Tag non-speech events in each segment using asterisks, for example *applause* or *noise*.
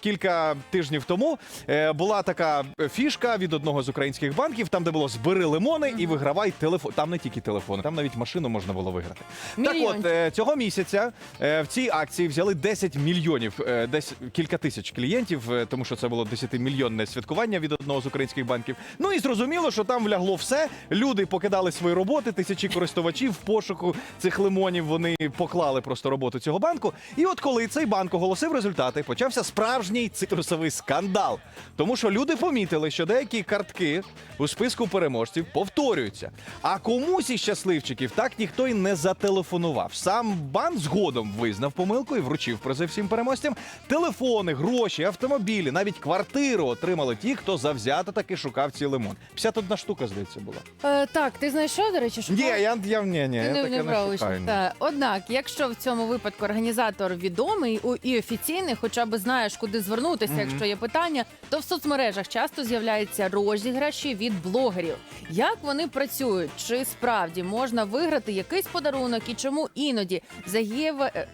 кілька тижнів тому е, була така фішка від одного з українських банків, там де було збери лимони і вигравай телефон. Там не тільки телефони, там навіть машину можна було виграти. Так от е, цього місяця е, в цій акції взяли 10 мільйонів, е, десь кілька тисяч клієнтів, е, тому що це було 10-мільйонне святкування від одного з українських банків. Ну і зрозуміло, що там влягло все. Люди покидали свої роботи, тисячі користувачів в пошуку цих лимонів. Вони поклали просто роботу цього банку. І от коли цей банк оголосив результати, почався справжній цитрусовий скандал. Тому що люди помітили, що деякі картки у списку переможців повторюються. А комусь із щасливчиків так ніхто й не зателефонував. Сам банк згодом визнав помилку і вручив призи всім переможцям. Телефони, гроші, автомобілі, навіть квартиру отримали ті, хто завзято таки шукав ці лимон. 51 штука, здається, була. Е, так, ти знайшов, до речі, що Ні, я, я, ні, ні, Ти я не, таке шукаю. ні. Та. Однак, якщо в цьому випадку організатор відомий у- і офіційний, хоча б знаєш, куди звернутися, якщо є питання, то в соцмережах часто з'являються розіграші від блогерів. Як вони працюють? Чи справді можна виграти якийсь подарунок і чому іноді за єве... е,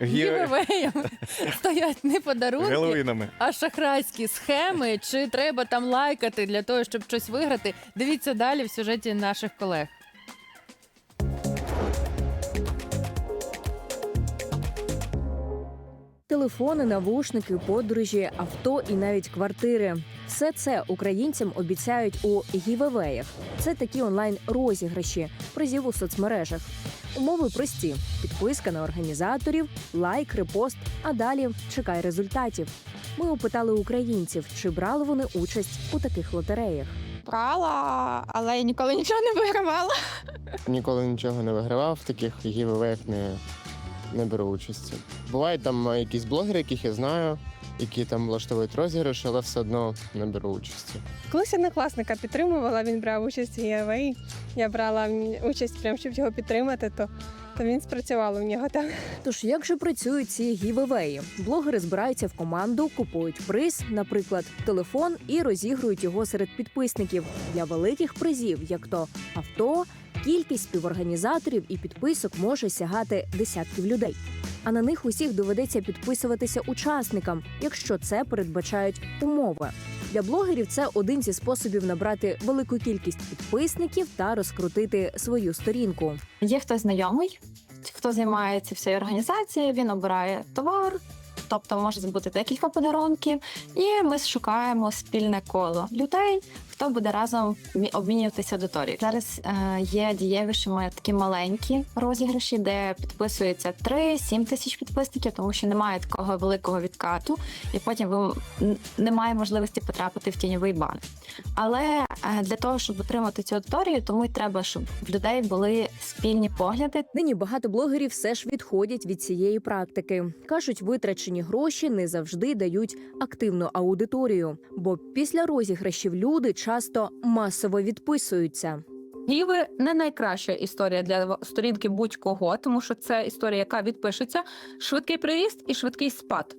Ге- євеями *laughs* стоять не подарунки, Геловінами. а шахрайські схеми, чи треба там лайкати для того, щоб щось виграти? Дивіться далі в сюжеті наших колег. Телефони, навушники, подорожі, авто і навіть квартири. Все це українцям обіцяють у гівевеях. Це такі онлайн-розіграші призів у соцмережах. Умови прості: підписка на організаторів, лайк, репост, а далі чекай результатів. Ми опитали українців, чи брали вони участь у таких лотереях. брала, але я ніколи нічого не вигравала. Ніколи нічого не вигравав, в таких гівевеях не, не беру участі. Бувають там е, якісь блогери, яких я знаю, які там влаштовують розіграш, але все одно не беру участі. Колись однокласника підтримувала, він брав участь в EAV. Я брала участь прям, щоб його підтримати, то, то він спрацював у нього так. Тож як же працюють ці гівевеї? Блогери збираються в команду, купують приз, наприклад, телефон, і розігрують його серед підписників для великих призів, як то авто. Кількість співорганізаторів і підписок може сягати десятків людей. А на них усіх доведеться підписуватися учасникам, якщо це передбачають умови. Для блогерів це один зі способів набрати велику кількість підписників та розкрутити свою сторінку. Є хтось знайомий, хто займається всією організацією, він обирає товар, тобто може бути декілька подарунків, і ми шукаємо спільне коло людей. Хто буде разом обмінюватися аудиторією. Зараз е, є дієвішими такі маленькі розіграші, де підписується 3-7 тисяч підписників, тому що немає такого великого відкату, і потім ви немає можливості потрапити в тіньовий бан. Але е, для того, щоб отримати цю аудиторію, тому й треба, щоб в людей були спільні погляди. Нині багато блогерів все ж відходять від цієї практики. кажуть, витрачені гроші не завжди дають активну аудиторію, бо після розіграшів люди часто масово відписуються. Гіви не найкраща історія для сторінки будь-кого, тому що це історія, яка відпишеться. Швидкий приїзд і швидкий спад.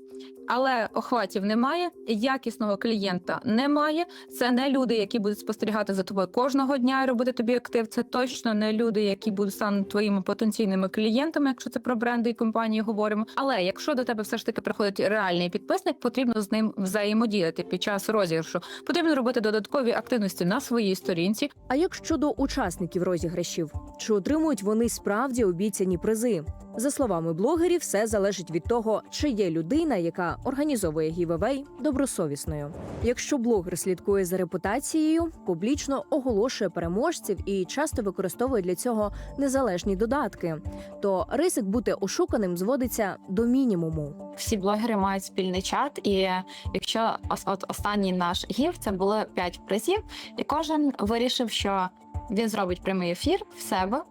Але охватів немає, якісного клієнта немає. Це не люди, які будуть спостерігати за тобою кожного дня і робити тобі актив. Це точно не люди, які будуть стануть твоїми потенційними клієнтами, якщо це про бренди і компанії говоримо. Але якщо до тебе все ж таки приходить реальний підписник, потрібно з ним взаємодіяти під час розіграшу. Потрібно робити додаткові активності на своїй сторінці, А як щодо учасників розіграшів, чи отримують вони справді обіцяні призи? За словами блогерів, все залежить від того, чи є людина, яка організовує гівевей добросовісною. Якщо блогер слідкує за репутацією, публічно оголошує переможців і часто використовує для цього незалежні додатки, то ризик бути ошуканим зводиться до мінімуму. Всі блогери мають спільний чат, і якщо от останній наш гів це було 5 призів, і кожен вирішив, що він зробить прямий ефір в себе,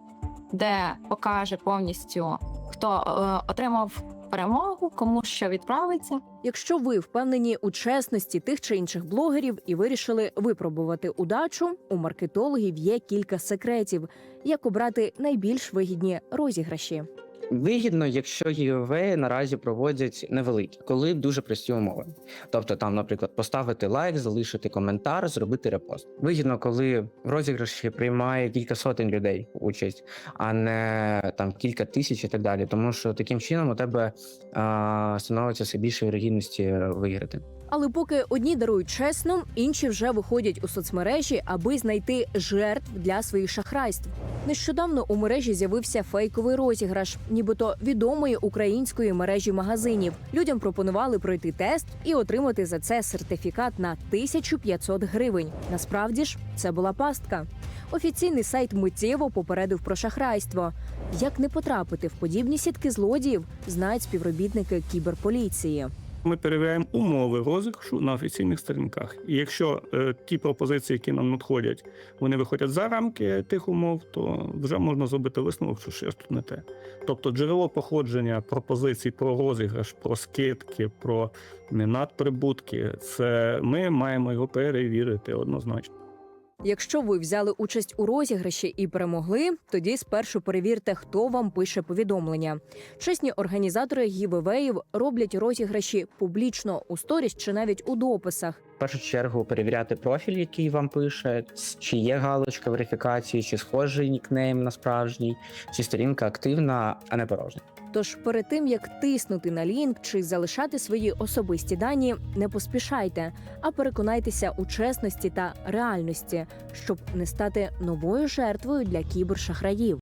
де покаже повністю, хто е, отримав перемогу, кому що відправиться. Якщо ви впевнені у чесності тих чи інших блогерів і вирішили випробувати удачу, у маркетологів є кілька секретів, як обрати найбільш вигідні розіграші. Вигідно, якщо ГІВВ наразі проводять невеликі, коли дуже прості умови. Тобто, там, наприклад, поставити лайк, залишити коментар, зробити репост. Вигідно, коли в розіграші приймає кілька сотень людей участь, а не там кілька тисяч і так далі. Тому що таким чином у тебе а, становиться все більше вірогідності виграти. Але поки одні дарують чесно, інші вже виходять у соцмережі, аби знайти жертв для своїх шахрайств. Нещодавно у мережі з'явився фейковий розіграш, нібито відомої української мережі магазинів. Людям пропонували пройти тест і отримати за це сертифікат на 1500 гривень. Насправді ж це була пастка. Офіційний сайт миттєво попередив про шахрайство. Як не потрапити в подібні сітки злодіїв, знають співробітники кіберполіції. Ми перевіряємо умови розіграшу на офіційних сторінках. І якщо е, ті пропозиції, які нам надходять, вони виходять за рамки тих умов, то вже можна зробити висновок, що щось тут не те. Тобто джерело походження пропозицій про розіграш, про скидки, про е, надприбутки, це ми маємо його перевірити однозначно. Якщо ви взяли участь у розіграші і перемогли, тоді спершу перевірте, хто вам пише повідомлення. Чесні організатори гівевеїв роблять розіграші публічно у сторіс чи навіть у дописах. В першу чергу перевіряти профіль, який вам пише, чи є галочка верифікації, чи схожий нікнейм на справжній, чи сторінка активна, а не порожня. Тож перед тим як тиснути на лінк чи залишати свої особисті дані, не поспішайте, а переконайтеся у чесності та реальності, щоб не стати новою жертвою для кібершахраїв.